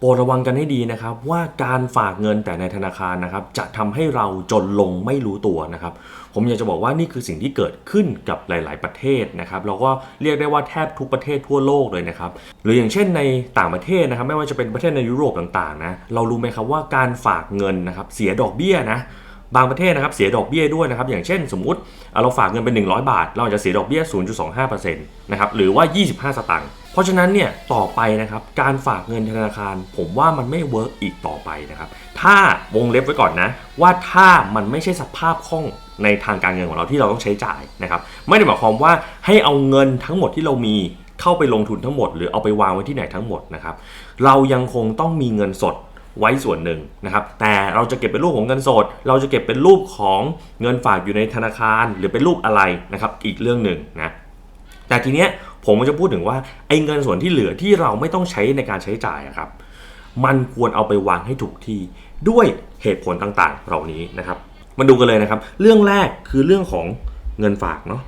โปรดระวังกันให้ดีนะครับว่าการฝากเงินแต่ในธนาคารนะครับจะทำให้เราจนลงไม่รู้ตัวนะครับ ผมอยากจะบอกว่านี่คือสิ่งที่เกิดขึ้นกับหลาย ๆ ประเทศนะครับแล้วก็เรียกได้ว่าแทบทุกประเทศทั่วโลกเลยนะครับหรืออย่างเช่นในต่างประเทศนะครับไม่ว่าจะเป็นประเทศในยุโรปต่าง ๆ นะเรารู้ไหมครับว่าการฝากเงินนะครับเสียดอกเบี้ยนะบางประเทศนะครับเสียดอกเบี้ยด้วยนะครับอย่างเช่น สมมุติเราฝากเงินเป็น 100 บาท เราจจะเสียดอกเบี้ย 0.25%นะครับหรือว่า 25 สตางค์ เพราะฉะนั้นเนี่ยต่อไปนะครับการฝากเงินธนาคาร ผมว่ามันไม่เวิร์กอีกต่อไปนะครับถ้าวงเล็บไว้ก่อนนะ ว่าถ้ามันไม่ใช่สภาพคล่องในทางการเงินของเราที่เราต้องใช้จ่ายนะครับไม่ได้หมายความว่าให้เอาเงินทั้งหมดที่เรามีเข้าไปลงทุนทั้งหมด หรือเอาไปวางไว้ที่ไหนทั้งหมดนะครับเรายังคงต้องมีเงินสดไว้ส่วนหนึ่งนะครับ แต่เราจะเก็บเป็นรูปของเงินสด เราจะเก็บเป็นรูปของเงินฝากอยู่ในธนาคาร หรือเป็นรูปอะไรนะครับ อีกเรื่องหนึ่งนะ แต่ทีเนี้ย ผมจะพูดถึงว่าไอ้เงินส่วนที่เหลือที่เราไม่ต้องใช้ในการใช้จ่ายครับ มันควรเอาไปวางให้ถูกที่ด้วยเหตุผลต่างๆ เหล่านี้นะครับมาดูกันเลยนะครับ เรื่องแรกคือเรื่องของเงินฝากเนาะ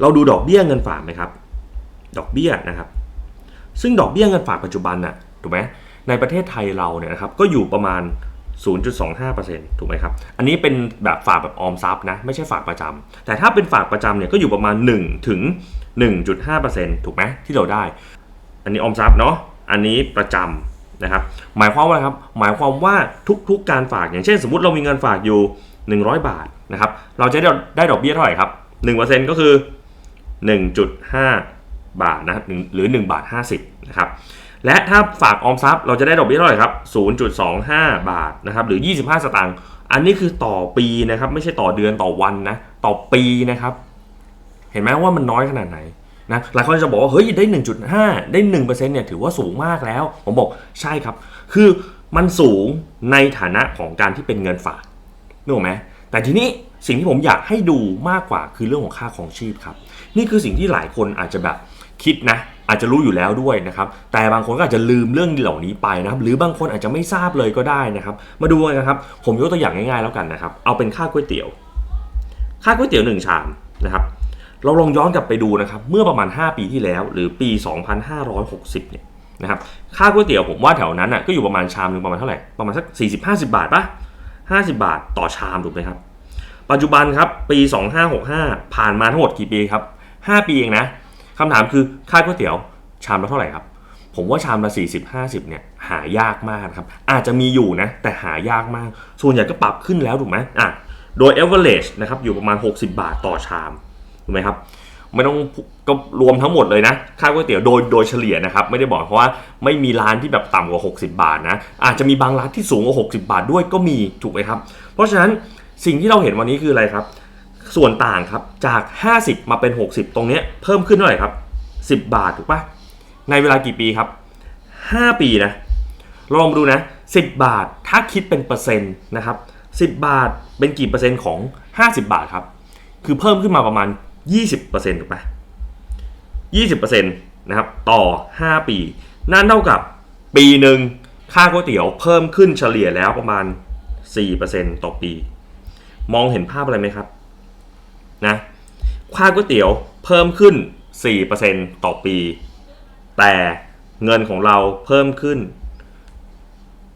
เราดูดอกเบี้ยเงินฝากไหมครับ ดอกเบี้ยนะครับ ซึ่งดอกเบี้ยเงินฝากปัจจุบันน่ะถูกไหมในประเทศไทยเราเนี่ยนะครับก็อยู่ประมาณ 0.25%ถูกไหมครับ อันนี้เป็นแบบฝากแบบออมทรัพย์นะ ไม่ใช่ฝากประจำแต่ถ้าเป็นฝากประจำเนี่ยก็อยู่ประมาณ1ถึง 1.5%ถูกไหมที่เราได้ อันนี้ออมทรัพย์เนาะอันนี้ประจำนะครับหมายความว่าอะไรครับหมายความว่าทุกๆการฝากอย่างเช่น สมมติเรามีเงินฝากอยู่ 100 บาทนะครับเราจะได้ได้ดอกเบี้ยเท่าไหร่ครับ1%ก็คือ 1.5 บาทนะหรือ1บาท50นะครับและถ้าฝากออมทรัพย์เราจะได้ดอกเบี้ยเท่าไหร่ครับ 0.25 บาทนะครับหรือ 25 สตางค์อันนี้คือต่อปีนะครับไม่ใช่ต่อเดือนต่อวันนะต่อปีนะครับ เห็นไหมว่ามันน้อยขนาดไหนนะหลายคนจะบอกว่าเฮ้ยได้ 1.5 ได้1%เนี่ยถือว่าสูงมากแล้ว ผมบอกใช่ครับ คือมันสูงในฐานะของการที่เป็นเงินฝากนึกออกไหมแต่ทีนี้สิ่งที่ผมอยากให้ดูมากกว่าคือเรื่องของค่าของชีพครับ นี่คือสิ่งที่หลายคนอาจจะแบบคิดนะ อาจจะรู้อยู่แล้วด้วยนะครับ แต่บางคนก็อาจจะลืมเรื่องเหล่านี้ไปนะครับ หรือบางคนอาจจะไม่ทราบเลยก็ได้นะครับ มาดูกันนะครับ ผมยกตัวอย่างง่ายๆแล้วกันนะครับ เอาเป็นค่าก๋วยเตี๋ยว ค่าก๋วยเตี๋ยวหนึ่งชามนะครับ เราลองย้อนกลับไปดูนะครับ เมื่อประมาณ 5 ปีที่แล้ว หรือปี 2560 เนี่ยนะครับค่าก๋วยเตี๋ยวผมว่าแถวนั้นอะก็อยู่ประมาณชามหนึงประมาณเท่าไหร่ ประมาณสัก 40-50 บาทปะ50 บาทต่อชามถูกไหมครับ ปัจจุบันครับปี 2565 ผ่านมาทั้งหมดกี่ปีครับ 5 ปีเองนะคำถามคือค่าก๋วยเตี๋ยวชามละเท่าไหร่ครับผมว่าชามละ 40 50 เนี่ยหายากมากครับ อาจจะมีอยู่นะ แต่หายากมาก ส่วนใหญ่ก็ปรับขึ้นแล้วถูกไหมอะโดย average นะครับอยู่ประมาณ 60 บาทต่อชาม ถูกไหมครับไม่ต้องก็รวมทั้งหมดเลยนะค่าก๋วยเตี๋ยวโดยโดยเฉลี่ยนะครับไม่ได้บอกเพราะว่าไม่มีร้านที่แบบต่ำกว่า 60 บาทนะอาจจะมีบางร้านที่สูงกว่า 60 บาทด้วยก็มีถูกไหมครับ เพราะฉะนั้นสิ่งที่เราเห็นวันนี้คืออะไรครับ ส่วนต่างครับจาก 50 มาเป็น 60 ตรงนี้เพิ่มขึ้นเท่าไหร่ครับ 10 บาทถูกปะในเวลากี่ปีครับ 5 ปีนะลองมาดูนะ 10 บาทถ้าคิดเป็นเปอร์เซ็นต์นะครับ10 บาทเป็นกี่เปอร์เซ็นต์ของ 50 บาทครับคือเพิ่มขึ้นมาประมาณ 20%ถูกปะ20%นะครับต่อ 5 ปี นั่นเท่ากับปีหนึ่งค่าก๋วยเตี๋ยวเพิ่มขึ้นเฉลี่ยแล้วประมาณ 4%ต่อปี มองเห็นภาพอะไรไหมครับนะค่าก๋วยเตี๋ยวเพิ่มขึ้น 4%ต่อปี แต่เงินของเราเพิ่มขึ้น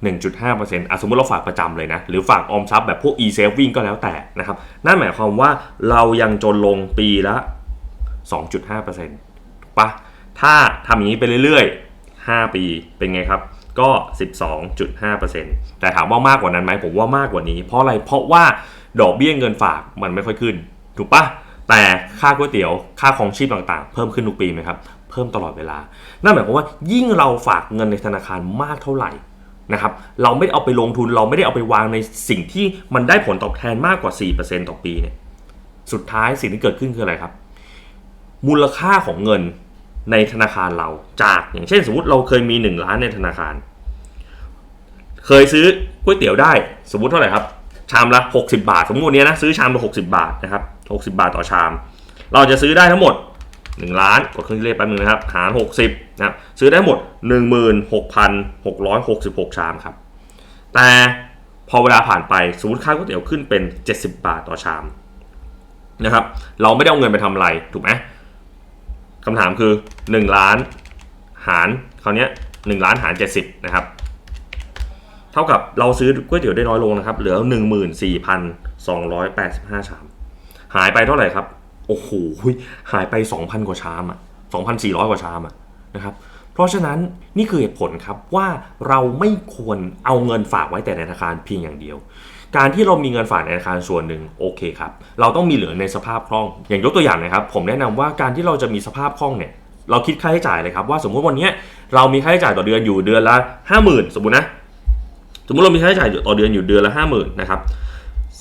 1.5%อะสมมติเราฝากประจำเลยนะ หรือฝากออมทรัพย์แบบพวก e-saving ก็แล้วแต่นะครับ นั่นหมายความว่าเรายังจนลงปีละ 2.5%ถูกปะถ้าทำอย่างนี้ไปเรื่อยๆ 5 ปีเป็นไงครับ ก็ 12.5%แต่ถามว่ามากกว่านั้นไหมผมว่ามากกว่านี้ เพราะอะไร เพราะว่าดอกเบี้ยเงินฝากมันไม่ค่อยขึ้น ถูกปะแต่ค่าก๋วยเตี๋ยว ค่าของชีพต่างๆ เพิ่มขึ้นทุกปีไหมครับ เพิ่มตลอดเวลา นั่นหมายความว่ายิ่งเราฝากเงินในธนาคารมากเท่าไหร่ นะครับเราไม่เอาไปลงทุนเราไม่ได้เอาไปวางในสิ่งที่มันได้ผลตอบแทนมากกว่า 4%ต่อปีเนี่ยสุดท้ายสิ่งที่เกิดขึ้นคืออะไรครับ มูลค่าของเงินในธนาคารเราจากอย่างเช่นสมมติเราเคยมี 1 ล้านในธนาคาร เคยซื้อก๋วยเตี๋ยวได้สมมติเท่าไหร่ครับ ชามละ 60 บาท สมมติวันนี้นะซื้อชามละ 60 บาทนะครับ 60 บาทต่อชาม เราจะซื้อได้ทั้งหมด 1 ล้านกดเครื่องคิดเลขแป๊บนึงนะครับ หาร 60นะครับซื้อได้หมด 16,666 ชามครับ แต่พอเวลาผ่านไปสมมติค่าก๋วยเตี๋ยวขึ้นเป็น 70 บาทต่อชามนะครับ เราไม่ได้เอาเงินไปทำอะไรถูกไหมคำถามคือ 1 ล้านหารคราวนี้1ล้านหาร 70 นะครับ เท่ากับเราซื้อก๋วยเตี๋ยวได้น้อยลงนะครับ เหลือ 14,285 ชาม หายไปเท่าไหร่ครับ โอ้โหหายไป 2,000 กว่าชามอะ2,400 กว่าชามอะนะครับเพราะฉะนั้นนี่คือเหตุผลครับว่าเราไม่ควรเอาเงินฝากไว้แต่ในธนาคารเพียงอย่างเดียว การที่เรามีเงินฝากในธนาคารส่วนหนึ่งโอเคครับเราต้องมีเหลือในสภาพคล่อง อย่างยกตัวอย่างนะครับ ผมแนะนำว่าการที่เราจะมีสภาพคล่องเนี่ยเราคิดค่าใช้จ่ายเลยครับว่าสมมติวันนี้เรามีค่าใช้จ่ายต่อเดือนอยู่เดือนละห้าหมื่นสมมุตินะสมมติเรามีค่าใช้จ่ายต่อเดือนอยู่เดือนละห้าหมื่นนะครับ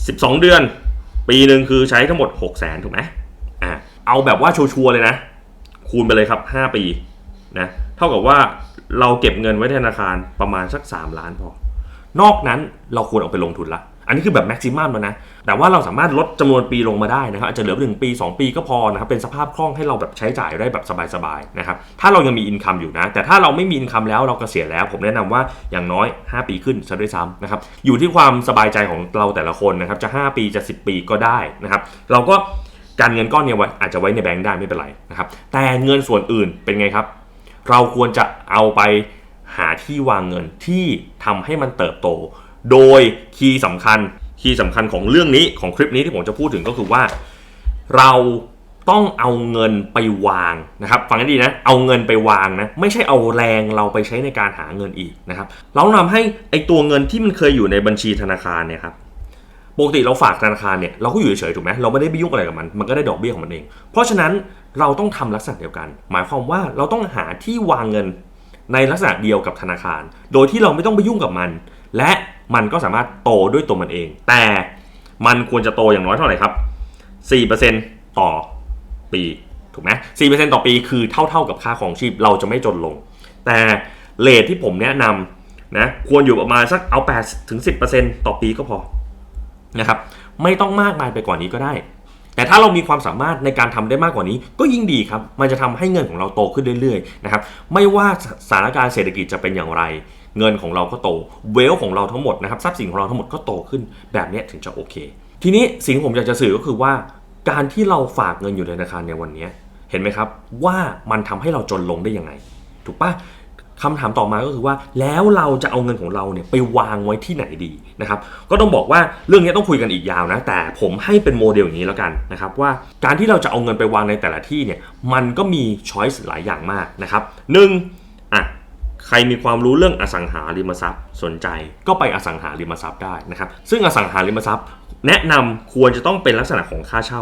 สิบสองเดือน ปีหนึ่งคือใช้ทั้งหมดหกแสนถูกไหม อ่าเอาแบบว่าชัวร์เลยนะ คูณไปเลยครับห้าปีนะเท่ากับว่าเราเก็บเงินไว้ในธนาคารประมาณสัก 3 ล้านพอ นอกนั้นเราควรเอาไปลงทุนละ อันนี้คือแบบแม็กซิมัมแล้วนะ แต่ว่าเราสามารถลดจำนวนปีลงมาได้นะครับ อาจจะเหลือหนึ่งปี 2 ปีก็พอนะครับ เป็นสภาพคล่องให้เราแบบใช้จ่ายได้แบบสบายๆนะครับ ถ้าเรายังมีอินคัมอยู่นะ แต่ถ้าเราไม่มีอินคัมแล้วเราเกษียณแล้ว ผมแนะนำว่าอย่างน้อย 5 ปีขึ้นซะด้วยซ้ำนะครับ อยู่ที่ความสบายใจของเราแต่ละคนนะครับ จะ 5 ปีจะ 10 ปีก็ได้นะครับ เราก็ การเงินก้อนเนี้ไว้อาจจะไว้ในแบงก์ได้ไม่เป็นไรนะครับ แต่เงินส่วนอื่นเป็นไงครับ เราควรจะเอาไปหาที่วางเงินที่ทำให้มันเติบโต โดยคีย์สำคัญคีย์สำคัญของเรื่องนี้ของคลิปนี้ที่ผมจะพูดถึงก็คือว่า เราต้องเอาเงินไปวางนะครับ ฟังให้ดีนะ เอาเงินไปวางนะไม่ใช่เอาแรงเราไปใช้ในการหาเงินอีกนะครับ เราทำให้ไอตัวเงินที่มันเคยอยู่ในบัญชีธนาคารเนี่ยครับ ปกติเราฝากธนาคารเนี่ยเราก็อยู่เฉยๆถูกไหมเราไม่ได้ไปยุ่งอะไรกับมัน มันก็ได้ดอกเบี้ยของมันเอง เพราะฉะนั้นเราต้องทำลักษณะเดียวกัน หมายความว่าเราต้องหาที่วางเงินในลักษณะเดียวกับธนาคาร โดยที่เราไม่ต้องไปยุ่งกับมัน และมันก็สามารถโตด้วยตัวมันเอง แต่มันควรจะโตอย่างน้อยเท่าไหร่ครับ 4%ต่อปีถูกไหม4%ต่อปีคือเท่าๆกับค่าของชีพเราจะไม่จนลง แต่เลทที่ผมแนะนำนะควรอยู่ประมาณสักเอา8ถึง10%ต่อปีก็พอ นะครับไม่ต้องมากมายไปกว่านี้ก็ได้ แต่ถ้าเรามีความสามารถในการทำได้มากกว่านี้ ก็ยิ่งดีครับ มันจะทำให้เงินของเราโตขึ้นเรื่อยๆนะครับไม่ว่าสถานการณ์เศรษฐกิจจะเป็นอย่างไร เงินของเราก็โตเวลของเราทั้งหมดนะครับทรัพย์สินของเราทั้งหมดก็โตขึ้นแบบนี้ถึงจะโอเค ทีนี้สิ่งที่ผมอยากจะสื่อก็คือว่า การที่เราฝากเงินอยู่ในธนาคารในวันนี้เห็นไหมครับว่ามันทำให้เราจนลงได้ยังไง ถูกปะ คำถามต่อมาก็คือว่าแล้วเราจะเอาเงินของเราเนี่ยไปวางไว้ที่ไหนดีนะครับก็ต้องบอกว่าเรื่องนี้ต้องคุยกันอีกยาวนะ แต่ผมให้เป็นโมเดลอย่างนี้แล้วกันนะครับว่าการที่เราจะเอาเงินไปวางในแต่ละที่เนี่ยมันก็มีช้อยส์หลายอย่างมากนะครับหนึ่งอะใครมีความรู้เรื่องอสังหาริมทรัพย์สนใจ ก็ไปอสังหาริมทรัพย์ได้นะครับซึ่งอสังหาริมทรัพย์ แนะนำควรจะต้องเป็นลักษณะของค่าเช่า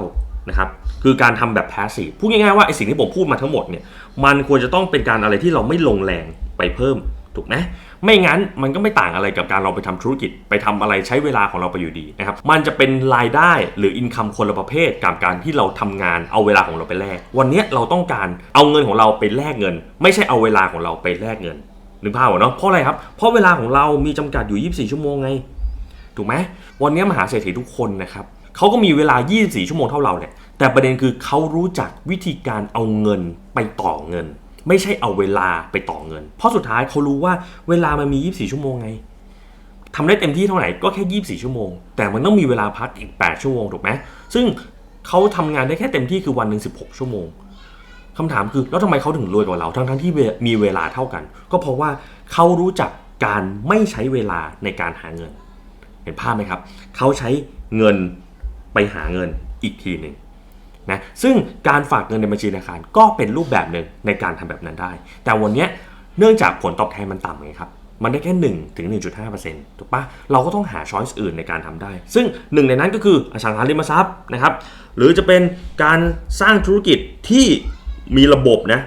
นะครับคือการทำแบบแพสซีฟพูดง่ายๆว่าไอสิ่งที่ผมพูดมาทั้งหมดเนี่ยมันควรจะต้องเป็นการอะไรที่เราไม่ลงแรง เพิ่มถูกไหมไม่งั้นมันก็ไม่ต่างอะไรกับการเราไปทำธุรกิจไปทำอะไรใช้เวลาของเราไปอยู่ดีนะครับมันจะเป็นรายได้หรืออินคัมคนละประเภทกับการที่เราทำงานเอาเวลาของเราไปแลกวันนี้เราต้องการเอาเงินของเราไปแลกเงิน ไม่ใช่เอาเวลาของเราไปแลกเงินนึกภาพออเนาะเพราะอะไรครับเพราะเวลาของเรามีจำกัดอยู่ 24 ชั่วโมงไงถูกไหมวันนี้มหาเศรษฐีทุกคนนะครับเขาก็มีเวลา 24 ชั่วโมงเท่าเราแหละแต่ประเด็นคือเขารู้จักวิธีการเอาเงินไปต่อเงิน ไม่ใช่เอาเวลาไปต่อเงิน เพราะสุดท้ายเขารู้ว่าเวลามันมี 24 ชั่วโมงไงทำได้เต็มที่เท่าไหร่ก็แค่ 24 ชั่วโมง แต่มันต้องมีเวลาพักอีก 8 ชั่วโมงถูกไหมซึ่งเขาทำงานได้แค่เต็มที่คือวันหนึ่ง16 ชั่วโมงคำถามคือแล้วทำไมเขาถึงรวยกว่าเรา ทั้งทั้งๆที่มีเวลาเท่ากัน ก็เพราะว่าเขารู้จักการไม่ใช้เวลาในการหาเงิน เห็นภาพไหมครับ เขาใช้เงินไปหาเงินอีกทีหนึ่ง นะซึ่งการฝากเงินในบัญชีธนาคารก็เป็นรูปแบบหนึ่งในการทำแบบนั้นได้ แต่วันนี้เนื่องจากผลตอบแทนมันต่ำไงครับมันได้แค่1ถึง1.5%ถูกปะเราก็ต้องหาช้อยส์อื่นในการทำได้ ซึ่งหนึ่งในนั้นก็คืออสังหาริมทรัพย์นะครับหรือจะเป็นการสร้างธุรกิจที่มีระบบนะ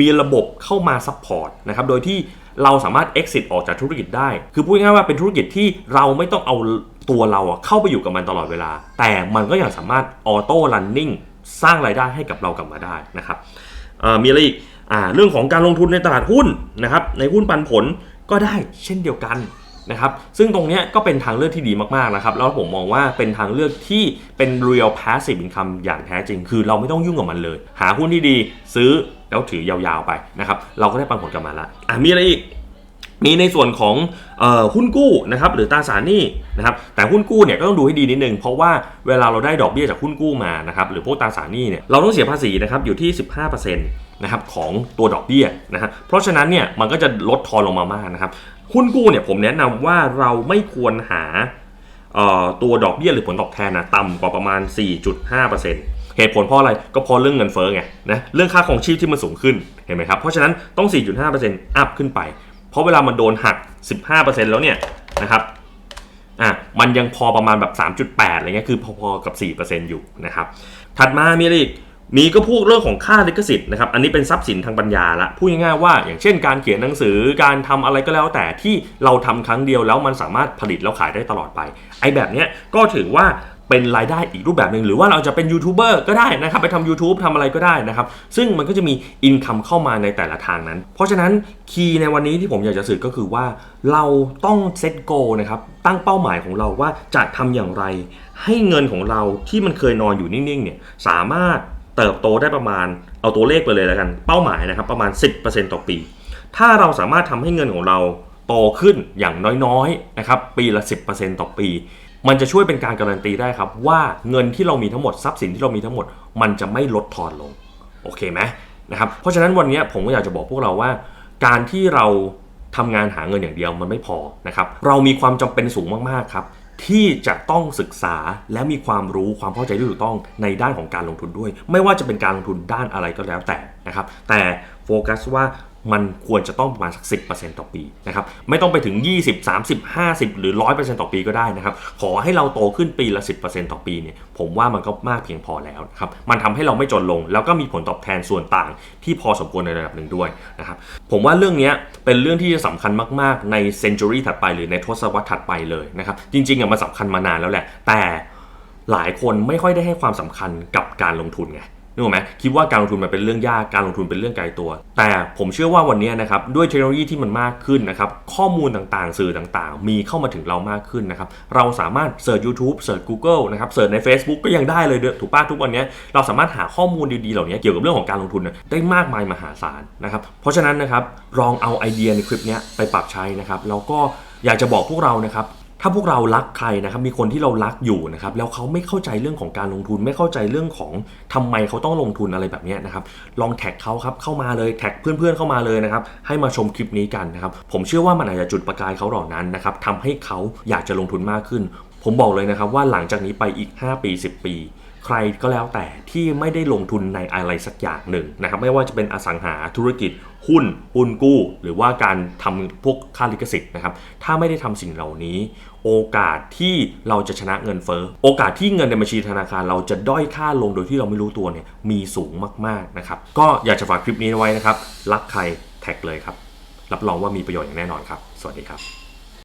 มีระบบเข้ามาซัพพอร์ตนะครับโดยที่เราสามารถ exit ออกจากธุรกิจได้ คือพูดง่ายๆว่าเป็นธุรกิจที่เราไม่ต้องเอาตัวเราเข้าไปอยู่กับมันตลอดเวลา แต่มันก็ยังสามารถออโต้รันนิ่ง สร้างรายได้ให้กับเรากลับมาได้นะครับมีอะไรอีกอเรื่องของการลงทุนในตลาดหุ้นนะครับในหุ้นปันผลก็ได้เช่นเดียวกันนะครับซึ่งตรงนี้ก็เป็นทางเลือกที่ดีมากๆนะครับแล้วผมมองว่าเป็นทางเลือกที่เป็น real passive income อย่างแท้จริง คือเราไม่ต้องยุ่งกับมันเลย หาหุ้นที่ดีซื้อแล้วถือยาวๆไปนะครับเราก็ได้ปันผลกลับมาละอะมีอะไรอีก มีในส่วนของออหุ้นกู้นะครับหรือตราสารหนี้นะครับแต่หุ้นกู้เนี่ยก็ต้องดูให้ดีนิดนึงเพราะว่าเวลาเราได้ดอกเบี้ยจากหุ้นกู้มานะครับหรือพวกตราสารหนี้เนี่ยเราต้องเสียภาษีนะครับอยู่ที่ 15%นะครับของตัวดอกเบี้ยนะฮะเพราะฉะนั้นเนี่ยมันก็จะลดทอนลงมามากนะครับหุ้นกู้เนี่ยผมแนะนำว่าเราไม่ควรหาตัวดอกเบี้ยหรือผลตอบแทนนะต่ำกว่าประมาณ 4.5%เหตุผลเพราะอะไรก็เพราะเรื่องเงินเฟ้อไงนะเรื่องค่าของชีพที่มันสูงขึ้นเห็นไหมครับเพราะฉะนั้นต้อง 4.5%อัพขึ้นไป เพราะเวลามันโดนหัก 15%แล้วเนี่ยนะครับอะมันยังพอประมาณแบบ 3.8อะไรเงี้ยคือพอๆกับ 4%อยู่นะครับถัดมามีอะไรอีกมีก็พูดเรื่องของค่าลิขสิทธิ์นะครับ อันนี้เป็นทรัพย์สินทางปัญญาละ พูดง่ายๆว่าอย่างเช่นการเขียนหนังสือ การทำอะไรก็แล้วแต่ที่เราทำครั้งเดียวแล้วมันสามารถผลิตแล้วขายได้ตลอดไป ไอ้แบบเนี้ยก็ถือว่า เป็นรายได้อีกรูปแบบหนึ่งหรือว่าเราจะเป็นยูทูบเบอร์ก็ได้นะครับไปทำ YouTube ทำอะไรก็ได้นะครับ ซึ่งมันก็จะมีอินคัมเข้ามาในแต่ละทางนั้น เพราะฉะนั้นคีย์ในวันนี้ที่ผมอยากจะสื่อก็คือว่าเราต้องเซตโกนะครับตั้งเป้าหมายของเราว่าจะทำอย่างไร ให้เงินของเราที่มันเคยนอนอยู่นิ่งๆเนี่ยสามารถเติบโตได้ประมาณเอาตัวเลขไปเลยแล้วกัน เป้าหมายนะครับประมาณ 10%ต่อปี ถ้าเราสามารถทำให้เงินของเราโตขึ้นอย่างน้อยๆนะครับปีละ 10%ต่อปี มันจะช่วยเป็นการการันตีได้ครับ ว่าเงินที่เรามีทั้งหมดทรัพย์สินที่เรามีทั้งหมด มันจะไม่ลดทอนลงโอเคไหมนะครับเพราะฉะนั้นวันนี้ผมก็อยากจะบอกพวกเราว่า การที่เราทำงานหาเงินอย่างเดียวมันไม่พอนะครับเรามีความจำเป็นสูงมากๆครับที่จะต้องศึกษาและมีความรู้ความเข้าใจที่ถูกต้องในด้านของการลงทุนด้วย ไม่ว่าจะเป็นการลงทุนด้านอะไรก็แล้วแต่นะครับ แต่โฟกัสว่า มันควรจะต้องประมาณสัก 10%ต่อปีนะครับไม่ต้องไปถึง 20 30 50 หรือ 100%ต่อปีก็ได้นะครับ ขอให้เราโตขึ้นปีละ 10%ต่อปีเนี่ยผมว่ามันก็มากเพียงพอแล้วนะครับมันทำให้เราไม่จนลง แล้วก็มีผลตอบแทนส่วนต่างที่พอสมควรในระดับหนึ่งด้วยนะครับผมว่าเรื่องนี้เป็นเรื่องที่จะสำคัญมากๆในเซนจูรี่ถัดไปหรือในทศวรรษถัดไปเลยนะครับจริงๆอะมันสำคัญมานานแล้วแหละ แต่หลายคนไม่ค่อยได้ให้ความสำคัญกับการลงทุนไง นึกออกไหมคิดว่าการลงทุนมันเป็นเรื่องยากการลงทุนเป็นเรื่องไกลตัว แต่ผมเชื่อว่าวันนี้นะครับด้วยเทคโนโลยีที่มันมากขึ้นนะครับข้อมูลต่างๆ สื่อต่างๆ มีเข้ามาถึงเรามากขึ้นนะครับเราสามารถเสิร์ช YouTube เสิร์ช Google นะครับเสิร์ชใน Facebook ก็ยังได้เลยเด้อถูกป้ะทุกวันนี้เราสามารถหาข้อมูลดีๆเหล่านี้เกี่ยวกับเรื่องของการลงทุนได้มากมายมหาศาลนะครับเพราะฉะนั้นนะครับลองเอาไอเดียในคลิปนี้ไปปรับใช้นะครับแล้วก็อยากจะบอกพวกเรานะครับ ถ้าพวกเรารักใครนะครับมีคนที่เรารักอยู่นะครับแล้วเขาไม่เข้าใจเรื่องของการลงทุน ไม่เข้าใจเรื่องของทำไมเขาต้องลงทุนอะไรแบบนี้นะครับลองแท็กเขาครับเข้ามาเลยแท็กเพื่อนๆเข้ามาเลยนะครับให้มาชมคลิปนี้กันนะครับผมเชื่อว่ามันอาจจะจุดประกายเขาเหล่านั้นนะครับทำให้เขาอยากจะลงทุนมากขึ้น ผมบอกเลยนะครับว่าหลังจากนี้ไปอีก 5 ปี 10 ปี ใครก็แล้วแต่ที่ไม่ได้ลงทุนในอะไรสักอย่างหนึ่งนะครับไม่ว่าจะเป็นอสังหาธุรกิจ หุ้นหุ้นกู้ หรือว่าการทำพวกค่าลิขสิทธิ์นะครับถ้าไม่ได้ทำสิ่งเหล่านี้ โอกาสที่เราจะชนะเงินเฟ้อโอกาสที่เงินในบัญชีธนาคารเราจะด้อยค่าลงโดยที่เราไม่รู้ตัวเนี่ยมีสูงมากๆนะครับก็อยากจะฝากคลิปนี้ไว้นะครับรักใครแท็กเลยครับรับรองว่ามีประโยชน์อย่างแน่นอนครับ สวัสดีครับ